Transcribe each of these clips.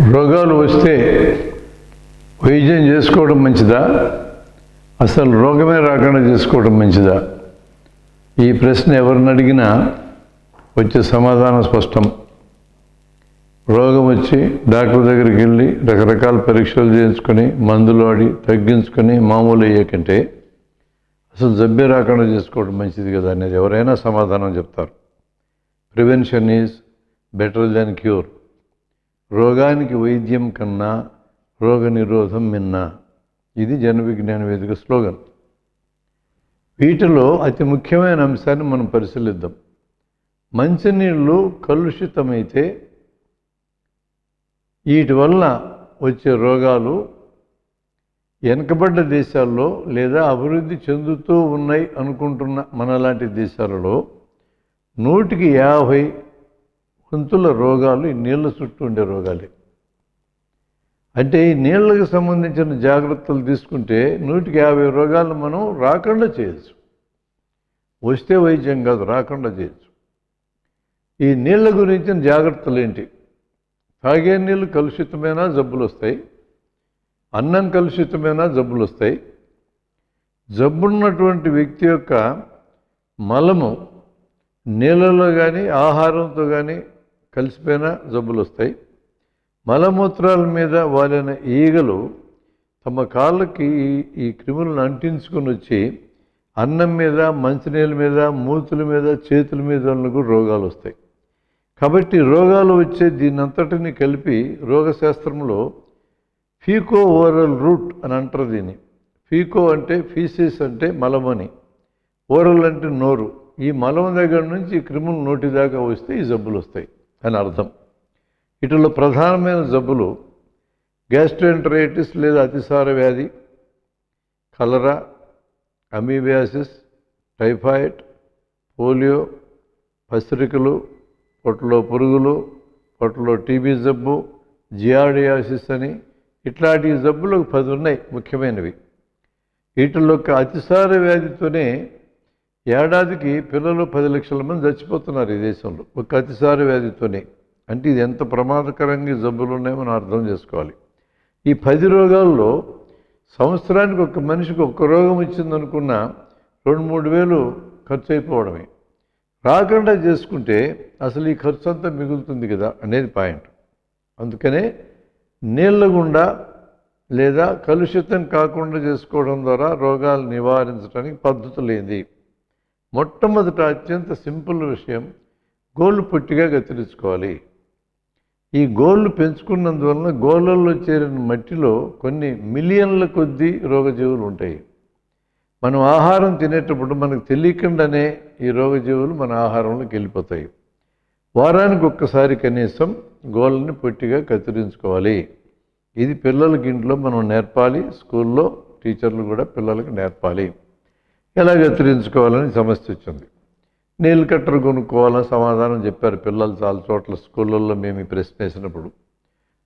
రోగాలు వస్తే వైద్యం చేసుకోవడం మంచిదా? అసలు రోగమే రాకుండా చేసుకోవడం మంచిదా? ఈ ప్రశ్న ఎవరిని అడిగినా వచ్చే సమాధానం స్పష్టం. రోగం వచ్చి డాక్టర్ దగ్గరికి వెళ్ళి రకరకాల పరీక్షలు చేయించుకొని మందులు ఆడి తగ్గించుకొని మామూలు అయ్యే కంటే అసలు జబ్బే రాకుండా చేసుకోవడం మంచిది కదా అనేది ఎవరైనా సమాధానం చెప్తారు. Prevention is better than cure. రోగానికి వైద్యం కన్నా రోగ నిరోధం మిన్న. ఇది జన విజ్ఞాన వేదిక స్లోగన్. వీటిలో అతి ముఖ్యమైన అంశాన్ని మనం పరిశీలిద్దాం. మంచినీళ్ళు కలుషితమైతే వీటి వల్ల వచ్చే రోగాలు వెనుకబడ్డ దేశాల్లో లేదా అభివృద్ధి చెందుతూ ఉన్నాయి అనుకుంటున్న మనలాంటి దేశాలలో నూటికి యాభై సొంతుల రోగాలు ఈ నీళ్ళ చుట్టూ ఉండే రోగాలే. అంటే ఈ నీళ్ళకి సంబంధించిన జాగ్రత్తలు తీసుకుంటే నూటికి యాభై రోగాలు మనం రాకుండా చేయొచ్చు. వస్తే వైద్యం కాదు రాకుండా చేయొచ్చు. ఈ నీళ్ళ గురించిన జాగ్రత్తలు ఏంటి? తాగే నీళ్ళు కలుషితమైన జబ్బులు వస్తాయి? అన్నం కలుషితమైన జబ్బులు వస్తాయి? జబ్బున్నటువంటి వ్యక్తి యొక్క మలము నీళ్ళలో కానీ ఆహారంతో కానీ కలిసిపోయిన జబ్బులు వస్తాయి మలమూత్రాల మీద వాలిన ఈగలు తమ కాళ్ళకి ఈ- క్రిములను అంటించుకొని వచ్చి అన్నం మీద మంచినీళ్ళ మీద మూతుల మీద చేతుల మీద కూడా రోగాలు వస్తాయి కాబట్టి రోగాలు వచ్చే దీనంతటిని కలిపి రోగశాస్త్రంలో ఫీకో ఓరల్ రూట్ అని అంటారు దీన్ని. ఫీకో అంటే ఫీసిస్ అంటే మలమని. ఓరల్ అంటే నోరు. ఈ మలం దగ్గర నుంచి క్రిములు నోటి దాకా వస్తే ఈ జబ్బులు వస్తాయి అని అర్థం. ఇటులో ప్రధానమైన జబ్బులు గ్యాస్ట్రోఎంటరైటిస్ లేదా అతిసార వ్యాధి కలరా అమీబియాసిస్ టైఫాయిడ్ పోలియో పసిరికలు పొట్టలో పురుగులు పొట్టలో టీబీ జబ్బు జియాడియాసిస్ అని ఇట్లాంటి జబ్బులు పది ఉన్నాయి ముఖ్యమైనవి. వీటిలో ఒక అతిసార వ్యాధితోనే ఏడాదికి పిల్లలు పది లక్షల మంది చచ్చిపోతున్నారు ఈ దేశంలో. ఒక అతిసారి వ్యాధితోనే. అంటే ఇది ఎంత ప్రమాదకరంగా జబ్బులు ఉన్నాయో మనం అర్థం చేసుకోవాలి. ఈ పది రోగాల్లో సంవత్సరానికి ఒక మనిషికి ఒక్క రోగం ఇచ్చిందనుకున్న రెండు మూడు వేలు ఖర్చు అయిపోవడమే. రాకుండా చేసుకుంటే అసలు ఈ ఖర్చు అంతా మిగులుతుంది కదా అనేది పాయింట్. అందుకనే నీళ్ళ గుండా లేదా కలుషితం కాకుండా చేసుకోవడం ద్వారా రోగాలు నివారించడానికి పద్ధతులు ఏంది మొట్టమొదట అత్యంత సింపుల్ విషయం గోళ్ళు పొట్టిగా కత్తిరించుకోవాలి. ఈ గోళ్ళు పెంచుకున్నందువలన గోళ్ళల్లో చేరిన మట్టిలో కొన్ని మిలియన్ల కొద్దీ రోగజీవులు ఉంటాయి. మనం ఆహారం తినేటప్పుడు మనకు తెలియకుండానే ఈ రోగజీవులు మన ఆహారంలోకి వెళ్ళిపోతాయి. వారానికి ఒక్కసారి కనీసం గోళ్ళని పొట్టిగా కత్తిరించుకోవాలి. ఇది పిల్లలకి ఇంట్లో మనం నేర్పాలి స్కూల్లో టీచర్లు కూడా పిల్లలకు నేర్పాలి. ఎలా కత్తిరించుకోవాలని సమస్య వచ్చింది. నీళ్ళు కట్టరు కొనుక్కోవాలని సమాధానం చెప్పారు పిల్లలు చాలా చోట్ల స్కూళ్ళల్లో మేము ఈ ప్రశ్న వేసినప్పుడు.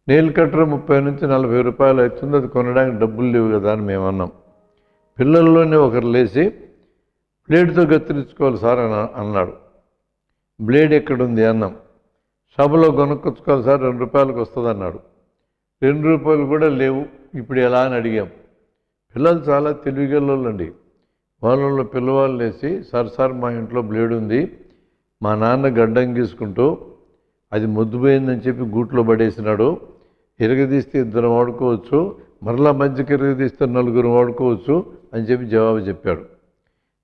నీళ్ళు కట్టరు ముప్పై నుంచి నలభై రూపాయలు అవుతుంది అది కొనడానికి డబ్బులు లేవు కదా అని మేము అన్నాం. పిల్లల్లోనే ఒకరు లేచి బ్లేడ్తో కత్తిరించుకోవాలి సార్ అని అన్నాడు. బ్లేడ్ ఎక్కడుంది అన్నాం. షాపులో కొనుక్కొచ్చుకోవాలి సార్ రెండు రూపాయలకు వస్తుంది అన్నాడు. రెండు రూపాయలు కూడా లేవు ఇప్పుడు ఎలా అని అడిగాం. పిల్లలు చాలా తెలివిగలండి వాళ్ళలో పిల్లవాళ్ళు లేచి సార్ సార్ మా ఇంట్లో బ్లేడ్ ఉంది. మా నాన్న గడ్డం గీసుకుంటూ అది ముద్దుపోయిందని చెప్పి గూట్లో పడేసినాడు. ఇరగదీస్తే ఇద్దరు వాడుకోవచ్చు మరలా మధ్యకి ఇరగదీస్తే నలుగురు వాడుకోవచ్చు అని చెప్పి జవాబు చెప్పాడు.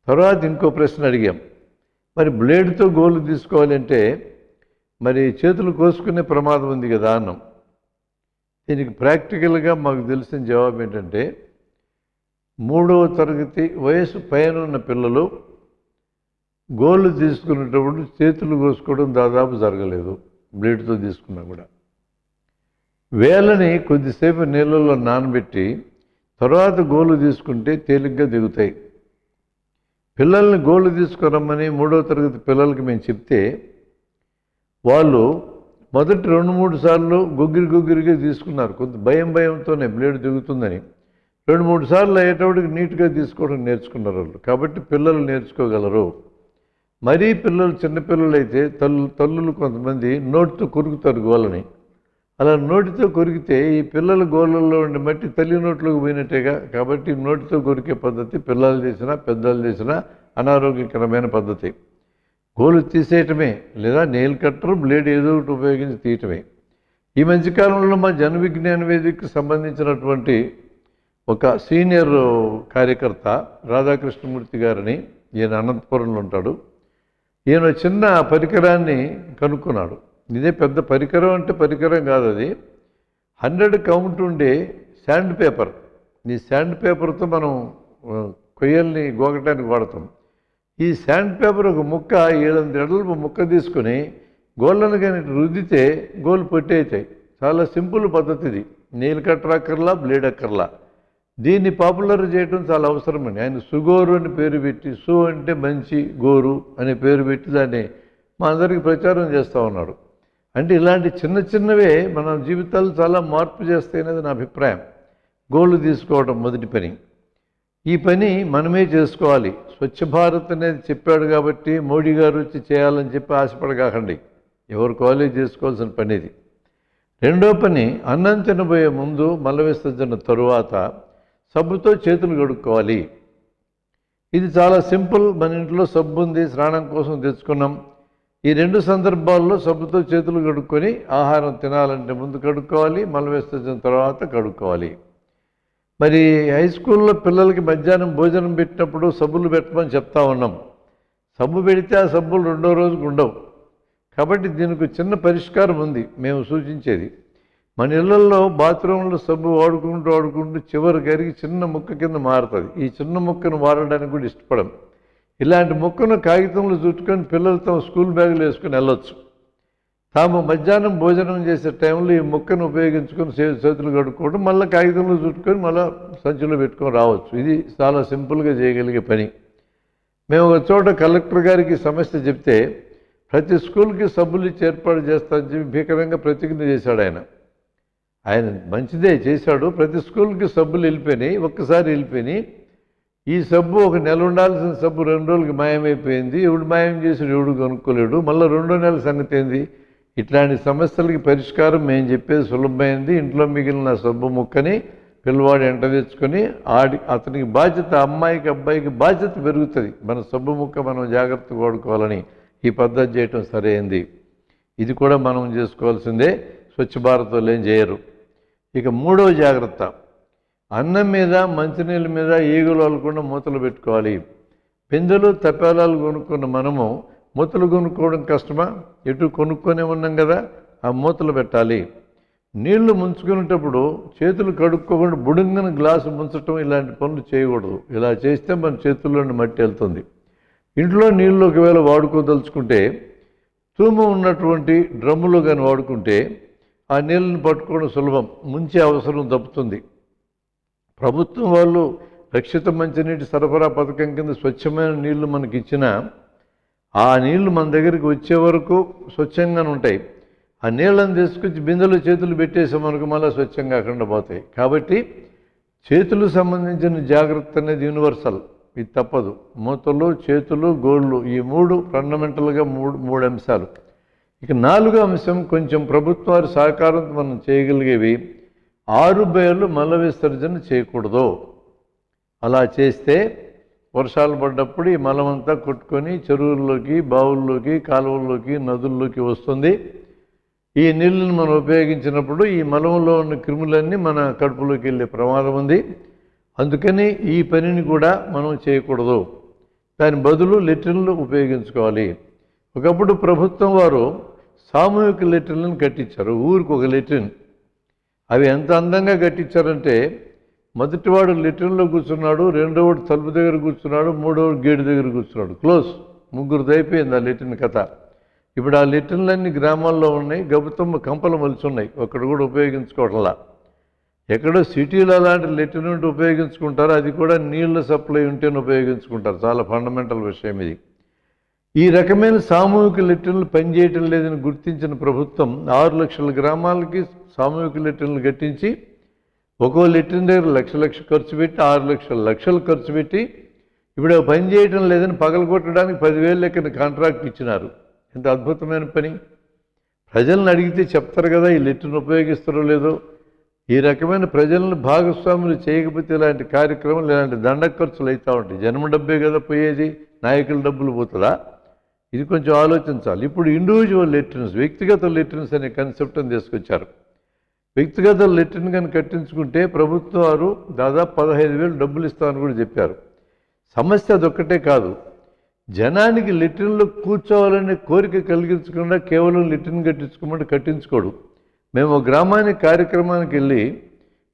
తర్వాత ఇంకో ప్రశ్న అడిగాం. మరి బ్లేడ్తో గోలు తీసుకోవాలంటే మరి చేతులు కోసుకునే ప్రమాదం ఉంది కదా అన్నం. దీనికి ప్రాక్టికల్గా మాకు తెలిసిన జవాబు ఏంటంటే మూడవ తరగతి వయసు పైన ఉన్న పిల్లలు గోళ్ళు తీసుకునేటప్పుడు చేతులు కోసుకోవడం దాదాపు జరగలేదు బ్లేడ్తో తీసుకున్నా కూడా. వేలని కొద్దిసేపు నీళ్ళల్లో నానబెట్టి తర్వాత గోళ్ళు తీసుకుంటే తేలిగ్గా దిగుతాయి. పిల్లల్ని గోళ్ళు తీసుకురమ్మని మూడవ తరగతి పిల్లలకి మేము చెప్తే వాళ్ళు మొదటి రెండు మూడు సార్లు గుగ్గిరి గుగ్గిరిగా తీసుకున్నారు. కొంత భయం భయంతోనే బ్లేడ్ దిగుతుందని. రెండు మూడు సార్లు అయ్యేటప్పటికి నీట్గా తీసుకోవడం నేర్చుకున్నారు వాళ్ళు. కాబట్టి పిల్లలు నేర్చుకోగలరు. మరీ పిల్లలు చిన్నపిల్లలు అయితే తల్లు తల్లులు కొంతమంది నోటితో కొరుకుతారు గోలని అలా నోటితో కొరికితే ఈ పిల్లల గోళ్ళల్లో ఉండి మట్టి తల్లి నోట్లోకి పోయినట్టేగా. కాబట్టి నోటితో కొరికే పద్ధతి పిల్లలు చేసినా పెద్దలు చేసినా అనారోగ్యకరమైన పద్ధతి. గోలు తీసేయటమే లేదా నెయిల్ కట్టర్ బ్లేడ్ ఏదో ఒకటి ఉపయోగించి తీయటమే. ఈ మధ్యకాలంలో మా జన విజ్ఞాన వేదికకు సంబంధించినటువంటి ఒక సీనియర్ కార్యకర్త రాధాకృష్ణమూర్తి గారిని ఈయన అనంతపురంలో ఉంటాడు. ఈయన చిన్న పరికరాన్ని కనుక్కున్నాడు. ఇదే పెద్ద పరికరం అంటే పరికరం కాదు అది. హండ్రెడ్ కౌంట్ ఉండే శాండ్ పేపర్. ఈ శాండ్ పేపర్తో మనం కొయ్యల్ని గోగటానికి వాడతాం. ఈ శాండ్ పేపర్ ఒక ముక్క ఏడెనిమిది ఎడలపు ముక్క తీసుకొని గోళ్ళను కానీ రుద్దితే గోళ్ళు పొట్టి అవుతాయి చాలా సింపుల్ పద్ధతి ఇది. నీళ్ళు కట్టరక్కర్లా బ్లేడ్ అక్కర్లా. దీన్ని పాపులర్ చేయడం చాలా అవసరమని ఆయన సుగోరు అని పేరు పెట్టి సు అంటే మంచి గోరు అనే పేరు పెట్టి దాన్ని మా అందరికీ ప్రచారం చేస్తూ ఉన్నాడు అంటే ఇలాంటి చిన్న చిన్నవే మన జీవితాలు చాలా మార్పు చేస్తాయి అనేది నా అభిప్రాయం. గోళ్ళు తీసుకోవడం మొదటి పని. ఈ పని మనమే చేసుకోవాలి. స్వచ్ఛ భారత్ అనేది చెప్పాడు కాబట్టి మోడీ గారు వచ్చి చేయాలని చెప్పి ఆశపడగాకండి. ఎవరు కాలేజ్ చేసుకోవాల్సిన పని ఇది. రెండో పని అన్నం తినబోయే ముందు మల విసర్జన తరువాత సబ్బుతో చేతులు కడుక్కోవాలి. ఇది చాలా సింపుల్. మన ఇంట్లో సబ్బు ఉంది స్నానం కోసం తెచ్చుకున్నాం. ఈ రెండు సందర్భాల్లో సబ్బుతో చేతులు కడుక్కొని ఆహారం తినాలంటే ముందు కడుక్కోవాలి మల తర్వాత కడుక్కోవాలి. మరి హై స్కూల్లో పిల్లలకి మధ్యాహ్నం భోజనం పెట్టినప్పుడు సబ్బులు పెట్టమని చెప్తా ఉన్నాం. సబ్బు పెడితే ఆ సబ్బులు రెండో రోజుకు ఉండవు. కాబట్టి దీనికి చిన్న పరిష్కారం ఉంది మేము సూచించేది. మన ఇళ్ళలో బాత్రూంలో సబ్బు వాడుకుంటూ వాడుకుంటూ చివరి కరిగి చిన్న ముక్క కింద మారుతుంది. ఈ చిన్న ముక్కను వాడడానికి కూడా ఇష్టపడం ఇలాంటి ముక్కను కాగితంలో చుట్టుకొని పిల్లలు తమ స్కూల్ బ్యాగులు వేసుకొని వెళ్ళొచ్చు. తాము మధ్యాహ్నం భోజనం చేసే టైంలో ఈ ముక్కను ఉపయోగించుకొని చేతులు కడుక్కోవడం మళ్ళీ కాగితంలో చుట్టుకొని మళ్ళీ సంచిలో పెట్టుకొని రావచ్చు. ఇది చాలా సింపుల్గా చేయగలిగే పని. మేము ఒక చోట కలెక్టర్ గారికి సమస్య చెప్తే ప్రతి స్కూల్కి సబ్బులు ఇచ్చి ఏర్పాటు చేస్తానని చెప్పి భీకరంగా ప్రతిజ్ఞ చేశాడు ఆయన. ఆయన మంచిదే చేశాడు. ప్రతి స్కూల్కి సబ్బులు వెళ్ళిపోయినాయి. ఒక్కసారి వెళ్ళిపోయినాయి. ఈ సబ్బు ఒక నెల ఉండాల్సిన సబ్బు రెండు రోజులకి మాయమైపోయింది. ఎవడు మాయం చేసాడు ఎవడు కొనుక్కోలేడు. మళ్ళీ రెండో నెల సంగతి ఏంది? ఇట్లాంటి సమస్యలకి పరిష్కారం మేము చెప్పేది సులభమైంది. ఇంట్లో మిగిలిన సబ్బు ముక్కని పిల్లవాడు ఎంట తెచ్చుకొని ఆడి అతనికి బాధ్యత అమ్మాయికి అబ్బాయికి బాధ్యత పెరుగుతుంది. మన సబ్బు ముక్క మనం జాగ్రత్తగా వాడుకోవాలని ఈ పద్ధతి చేయటం సరైంది. ఇది కూడా మనం చేసుకోవాల్సిందే. స్వచ్ఛ భారత్ వాళ్ళు ఏం చేయరు. ఇక మూడవ జాగ్రత్త. అన్నం మీద మంచినీళ్ళ మీద ఈగలు అల్లకుండా మూతలు పెట్టుకోవాలి. పిందెలు తపేలాలు కొనుక్కున్న మనము మూతలు కొనుక్కోవడం కష్టమా? ఎటు కొనుక్కొనే ఉన్నాం కదా ఆ మూతలు పెట్టాలి. నీళ్ళు ముంచుకునేటప్పుడు చేతులు కడుక్కోకుండా బుడుంగన గ్లాసు ముంచటం ఇలాంటి పనులు చేయకూడదు. ఇలా చేస్తే మన చేతుల్లోని మట్టి వెళ్తుంది. ఇంట్లో నీళ్ళు ఒకవేళ వాడుకోదలుచుకుంటే తూము ఉన్నటువంటి డ్రమ్ములు కానీ వాడుకుంటే ఆ నీళ్ళని పట్టుకోవడం సులభం. ముంచే అవసరం తప్పుతుంది ప్రభుత్వం వాళ్ళు రక్షిత మంచినీటి సరఫరా పథకం కింద స్వచ్ఛమైన నీళ్ళు మనకి ఇచ్చినా ఆ నీళ్ళు మన దగ్గరికి వచ్చే వరకు స్వచ్ఛంగానే ఉంటాయి. ఆ నీళ్ళని తీసుకొచ్చి బిందెలు చేతులు పెట్టేసే మనకు మళ్ళీ స్వచ్ఛంగా అక్కడ పోతాయి. కాబట్టి చేతులు సంబంధించిన జాగ్రత్త అనేది యూనివర్సల్ ఇది తప్పదు. మూతలు చేతులు గోళ్ళు ఈ మూడు ఫండమెంటల్గా మూడు మూడు అంశాలు. ఇక నాలుగో అంశం కొంచెం ప్రభుత్వాలు సహకారంతో మనం చేయగలిగేవి. ఆరు బయలు మల విసర్జన చేయకూడదు. అలా చేస్తే వర్షాలు పడ్డప్పుడు ఈ మలమంతా కొట్టుకొని చెరువుల్లోకి బావుల్లోకి కాలువల్లోకి నదుల్లోకి వస్తుంది. ఈ నీళ్ళని మనం ఉపయోగించినప్పుడు ఈ మలంలో ఉన్న క్రిములన్నీ మన కడుపులోకి వెళ్ళే ప్రమాదం ఉంది. అందుకని ఈ పనిని కూడా మనం చేయకూడదు. దాని బదులు లిటర్లు ఉపయోగించుకోవాలి. ఒకప్పుడు ప్రభుత్వం వారు సామూహిక లెట్రిన్లను కట్టించారు. ఊరికి ఒక లెట్రిన్. అవి ఎంత అందంగా కట్టించారంటే మొదటివాడు లెట్రిన్లో కూర్చున్నాడు రెండోవాడు తలుపు దగ్గర కూర్చున్నాడు మూడోవాడు గేటు దగ్గర కూర్చున్నాడు. క్లోజ్. ముగ్గురు అయిపోయింది ఆ లెట్రిన్ కథ. ఇప్పుడు ఆ లెట్రిన్లన్నీ గ్రామాల్లో ఉన్నాయి గబుతమ్మ కంపలు మలుచున్నాయి ఒక్కడ కూడా ఉపయోగించుకోవట్లా. ఎక్కడో సిటీలో అలాంటి లెట్రిన్ ఉంటే ఉపయోగించుకుంటారు అది కూడా నీళ్ళ సప్లై ఉంటేనే ఉపయోగించుకుంటారు. చాలా ఫండమెంటల్ విషయం ఇది. ఈ రకమైన సామూహిక లెట్రిన్లు పనిచేయటం లేదని గుర్తించిన ప్రభుత్వం ఆరు లక్షల గ్రామాలకి సామూహిక లెట్రిన్లు కట్టించి ఒక్కో లెట్రిన్ దగ్గర లక్ష లక్ష ఖర్చు పెట్టి ఆరు లక్షల లక్షలు ఖర్చు పెట్టి ఇప్పుడు పని చేయటం లేదని పగలగొట్టడానికి పదివేలు లెక్కన కాంట్రాక్ట్ ఇచ్చినారు. ఎంత అద్భుతమైన పని. ప్రజలను అడిగితే చెప్తారు కదా ఈ లిటర్ను ఉపయోగిస్తారో లేదో. ఈ రకమైన ప్రజలను భాగస్వాములు చేయకపోతే ఇలాంటి కార్యక్రమాలు ఇలాంటి దండ ఖర్చులు అవుతూ ఉంటాయి. జన్మ డబ్బే కదా పోయేది. నాయకుల డబ్బులు పోతుందా? ఇది కొంచెం ఆలోచించాలి. ఇప్పుడు ఇండివిజువల్ లెటర్న్స్ వ్యక్తిగత లెటర్న్స్ అనే కాన్సెప్ట్ని తీసుకొచ్చారు. వ్యక్తిగత లెటర్ని కానీ కట్టించుకుంటే ప్రభుత్వం వారు దాదాపు పదహైదు వేలు డబ్బులు ఇస్తామని కూడా చెప్పారు. సమస్య అదొక్కటే కాదు. జనానికి లిటర్న్లో కూర్చోవాలనే కోరిక కలిగించకుండా కేవలం లిటిన్ కట్టించుకోమంటే కట్టించుకోడు. మేము గ్రామానికి కార్యక్రమానికి వెళ్ళి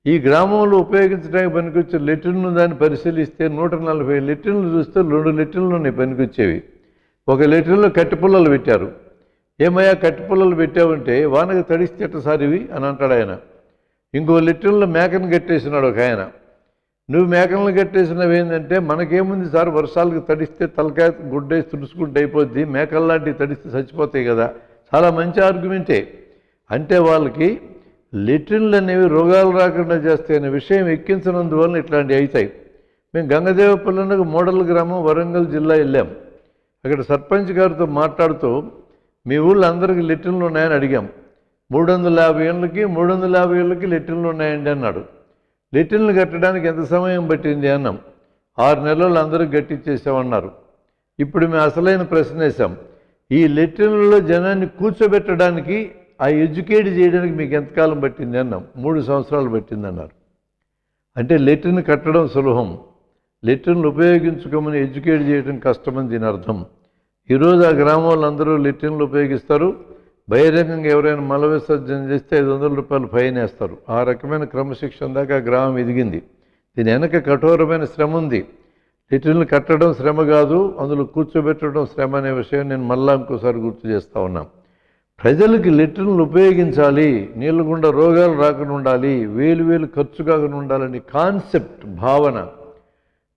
ఈ గ్రామంలో ఉపయోగించడానికి పనికొచ్చే లిటర్ను దాన్ని పరిశీలిస్తే నూట నలభై లిటర్లు చూస్తే రెండు లిటర్లు ఉన్నాయి పనికొచ్చేవి. ఒక లిటర్లో కట్టి పుల్లలు పెట్టారు. ఏమయ్యా కట్టి పుల్లలు పెట్టావంటే వానకు తడిస్తే ఎట్ట ఇవి అని అంటాడు ఆయన. ఇంకో లిటర్లో మేకను కట్టేసినాడు ఒక ఆయన. నువ్వు మేకలను కట్టేసినవి ఏంటంటే మనకేముంది సార్ వర్షాలకు తడిస్తే తలకాయ గుడ్డేసి తుడుచుకుంటే అయిపోద్ది మేకల్లాంటివి తడిస్తే చచ్చిపోతాయి కదా. చాలా మంచి ఆర్గ్యుమెంటే. అంటే వాళ్ళకి లిటర్న్లు అనేవి రోగాలు రాకుండా చేస్తాయి అనే విషయం ఎక్కించినందువల్ల ఇట్లాంటివి అవుతాయి. మేము గంగదేవపల్లినకు మోడల్ గ్రామం వరంగల్ జిల్లా వెళ్ళాం. అక్కడ సర్పంచ్ గారితో మాట్లాడుతూ మీ ఊళ్ళో అందరికీ లెట్రిన్లు ఉన్నాయని అడిగాం. మూడు వందల యాభై ఏళ్ళకి మూడు వందల యాభై ఏళ్ళకి లెట్రిన్లు ఉన్నాయండి అన్నాడు. లెట్రిన్లు కట్టడానికి ఎంత సమయం పట్టింది? అన్నాం. ఆరు నెలలు అందరూ గట్టిచ్చేసామన్నారు. ఇప్పుడు మేము అసలైన ప్రశ్న వేసాం ఈ లెట్రిన్లలో జనాన్ని కూర్చోబెట్టడానికి ఆ ఎడ్యుకేట్ చేయడానికి మీకు ఎంతకాలం పట్టింది? అన్నాం. మూడు సంవత్సరాలు పట్టింది అన్నారు. అంటే లెట్రిన్ కట్టడం సులభం. లెట్రిన్లు ఉపయోగించుకోమని ఎడ్యుకేట్ చేయడం కష్టమని దీని అర్థం. ఈరోజు ఆ గ్రామంలో వాళ్ళందరూ లెట్రిన్లు ఉపయోగిస్తారు. బహిరంగంగా ఎవరైనా మల విసర్జన చేస్తే ఐదు వందల రూపాయలు ఫైన్ వేస్తారు. ఆ రకమైన క్రమశిక్షణ దాకా గ్రామం ఎదిగింది. దీని వెనక కఠోరమైన శ్రమ ఉంది. లిటర్లు కట్టడం శ్రమ కాదు అందులో కూర్చోబెట్టడం శ్రమ అనే విషయం నేను మళ్ళా ఇంకోసారి గుర్తు చేస్తా ఉన్నాం. ప్రజలకి లిట్రిన్లు ఉపయోగించాలి నీళ్ళ గుండా రోగాలు రాకుండా ఉండాలి వేలు వేలు ఖర్చు కాకుండా ఉండాలని కాన్సెప్ట్ భావన.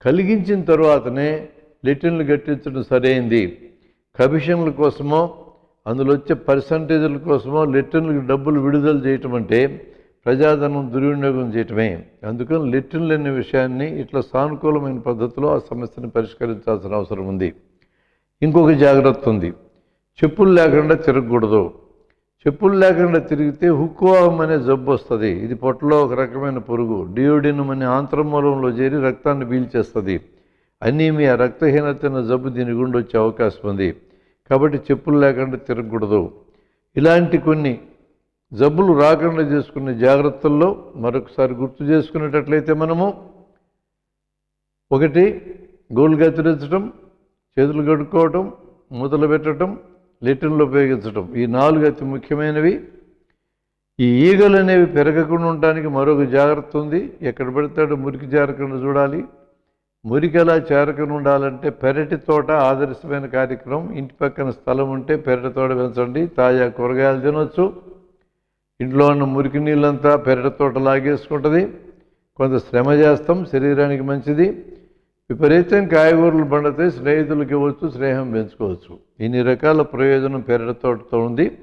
కలిగించిన తర్వాతనే లిటిన్లు కట్టించడం సరైంది. కమిషన్ల కోసమో అందులో వచ్చే పర్సంటేజ్ల కోసమో లిటర్లకు డబ్బులు విడుదల చేయటం అంటే ప్రజాధనం దుర్వినియోగం చేయటమే. అందుకని లిటిన్లు అనే విషయాన్ని ఇట్లా సానుకూలమైన పద్ధతిలో ఆ సమస్యను పరిష్కరించాల్సిన అవసరం ఉంది. ఇంకొక జాగ్రత్త ఉంది. చెప్పులు లేకుండా తిరగకూడదు. చెప్పులు లేకుండా తిరిగితే హుక్కువాహం అనే జబ్బు వస్తుంది. ఇది పొట్టలో ఒక రకమైన పురుగు. డియోడినం అనే ఆంత్రమూలంలో చేరి రక్తాన్ని పీల్చేస్తుంది. అనీమియా రక్తహీనత అనే జబ్బు దీని గుండా వచ్చే అవకాశం ఉంది. కాబట్టి చెప్పులు లేకుండా తిరగకూడదు. ఇలాంటి కొన్ని జబ్బులు రాకుండా చేసుకునే జాగ్రత్తల్లో మరొకసారి గుర్తు చేసుకునేటట్లయితే మనము ఒకటి గోళ్ళు కత్తిరించడం చేతులు కడుక్కోవటం మూతలు పెట్టడం లిటర్లు ఉపయోగించడం ఈ నాలుగు అతి ముఖ్యమైనవి. ఈ ఈగలు అనేవి పెరగకుండా ఉండడానికి మరొక జాగ్రత్త ఉంది. ఎక్కడ పెడతాడో మురికి జారకుండా చూడాలి. మురికి ఎలా చేరకుండా ఉండాలంటే పెరటి తోట ఆదర్శమైన కార్యక్రమం. ఇంటి పక్కన స్థలం ఉంటే పెరటి తోట పెంచండి. తాజా కూరగాయలు తినొచ్చు. ఇంట్లో ఉన్న మురికి నీళ్ళంతా పెరటి తోట లాగేసుకుంటుంది. కొంత శ్రమ చేస్తాం. శరీరానికి మంచిది. విపరీతం కాయగూరలు పండితే స్నేహితులకి ఇవ్వచ్చు స్నేహం పెంచుకోవచ్చు. ఇన్ని రకాల ప్రయోజనం పెరటి తోటతో ఉంది.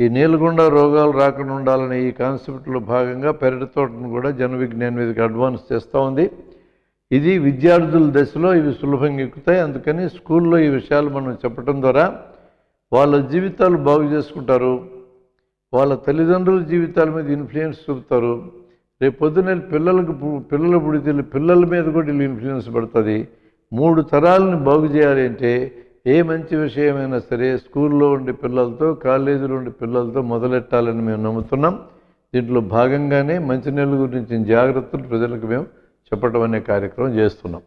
ఈ నీళ్ళగుండా రోగాలు రాకుండా ఉండాలనే ఈ కాన్సెప్ట్లో భాగంగా పెరటి తోటను కూడా జన విజ్ఞాన మీదకి అడ్వాన్స్ చేస్తూ ఉంది. ఇది విద్యార్థుల దశలో ఇవి సులభంగా ఎక్కుతాయి. అందుకని స్కూల్లో ఈ విషయాలు మనం చెప్పడం ద్వారా వాళ్ళ జీవితాలు బాగు చేసుకుంటారు. వాళ్ళ తల్లిదండ్రుల జీవితాల మీద ఇన్ఫ్లుయెన్స్ చూపుతారు. రేపు పొద్దున పిల్లలకు పు- పుడితే పిల్లల మీద కూడా వీళ్ళు ఇన్ఫ్లుయెన్స్ పడుతుంది. మూడు తరాలను బాగు చేయాలి అంటే ఏ మంచి విషయమైనా సరే స్కూల్లో ఉండే పిల్లలతో కాలేజీలో ఉండే పిల్లలతో మొదలెట్టాలని మేము నమ్ముతున్నాం. దీంట్లో భాగంగానే మంచినీళ్ళ గురించి జాగ్రత్తలు ప్రజలకు మేము చెప్పడం అనే కార్యక్రమం చేస్తున్నాం.